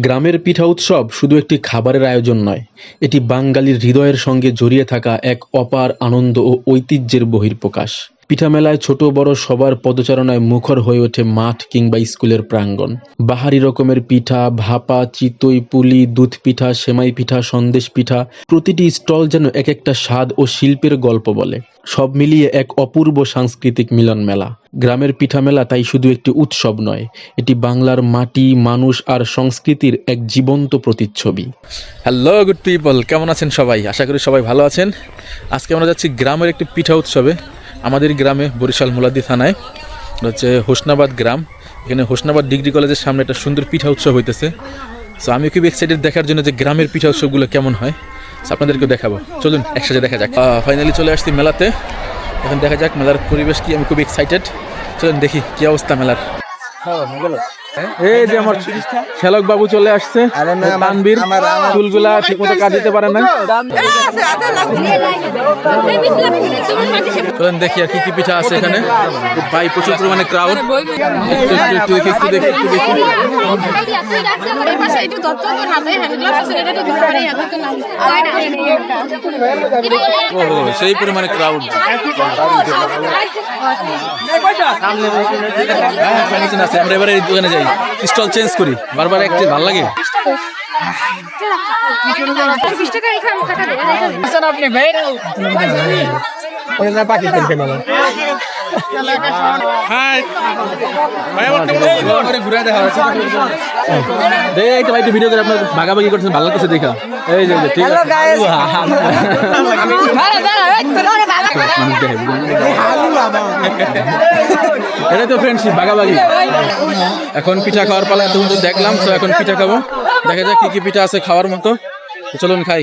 গ্রামের পিঠা উৎসব শুধু একটি খাবারের আয়োজন নয়, এটি বাঙালির হৃদয়ের সঙ্গে জড়িয়ে থাকা এক অপার আনন্দ ও ঐতিহ্যের বহিঃপ্রকাশ। পিঠা মেলায় ছোট বড় সবার পদচারণায় মুখর হয়ে ওঠে মাঠ কিংবা স্কুলের প্রাঙ্গণ। বাহারি রকমের পিঠা, ভাপা, চিতই, পুলি, দুধ পিঠা, সেমাই পিঠা, সন্দেশ পিঠা, প্রতিটি স্টল যেন এক একটা স্বাদ ও শিল্পের গল্প বলে। সব মিলিয়ে এক অপূর্ব সাংস্কৃতিক মিলন মেলা গ্রামের পিঠা মেলা তাই শুধু একটি উৎসব নয়, এটি বাংলার মাটি, মানুষ আর সংস্কৃতির এক জীবন্ত প্রতিচ্ছবি। হ্যালো গুড পিপল কেমন আছেন সবাই? আশা করি সবাই ভালো আছেন। আজকে আমরা যাচ্ছি গ্রামের একটি পিঠা উৎসবে। আমাদের গ্রামে বরিশাল মুলাদি থানায়, হচ্ছে হোসনাবাদ গ্রাম। এখানে হোসনাবাদ ডিগ্রি কলেজের সামনে একটা সুন্দর পিঠা উৎসব হইতেছে। সো আমি খুব এক্সাইটেড দেখার জন্য যে গ্রামের পিঠা উৎসবগুলো কেমন হয়। সো আপনাদেরকেও দেখাবো। চলুন, একসাথে দেখা যাক। ফাইনালি চলে আসছি মেলাতে। এখন দেখা যাক মেলার পরিবেশ কি, আমি খুব এক্সাইটেড চলুন দেখি কি অবস্থা মেলার। এই যে আমার শ্যালক বাবু চলে আসছে। তানবীর চুলগুলা পারে না। চলেন দেখি আর কি কি পিঠা আছে এখানে। ভাই প্রচুর পরিমাণে ক্রাউড একটু একটু একটু দেখি একটু দেখি একটু দেখি। ও ও, সেই পরিমাণে ক্রাউড হ্যাঁ আমরা এবারে দোকানে যাই। স্টল চেঞ্জ করি। বারবার একটু ভালো লাগে। ঘুরে দেখা হচ্ছে দেখ একটু ভাই একটু ভিডিও করে আপনার ভাগাভাগি করছেন ভালো লাগছে দেখা। এই যে ঠিক এটাই তো ফ্রেন্ডশিপ ভাগাভাগি। এখন পিঠা খাওয়ার পালা এতক্ষণ তো দেখলাম তো এখন পিঠা খাব। দেখা যাক কি কি পিঠা আছে খাওয়ার মতো। চলুন খাই।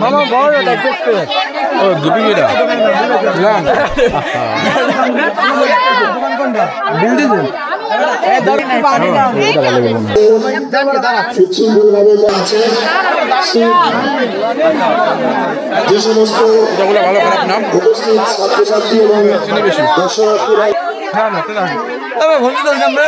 মামা বড় করে ও দুপি মেয়েটা যে সমস্ত ভালো খারাপ নাম উপস্থিত ছাত্রছাত্রী এবং দর্শনার্থীরা তবে বন্ধু আমরা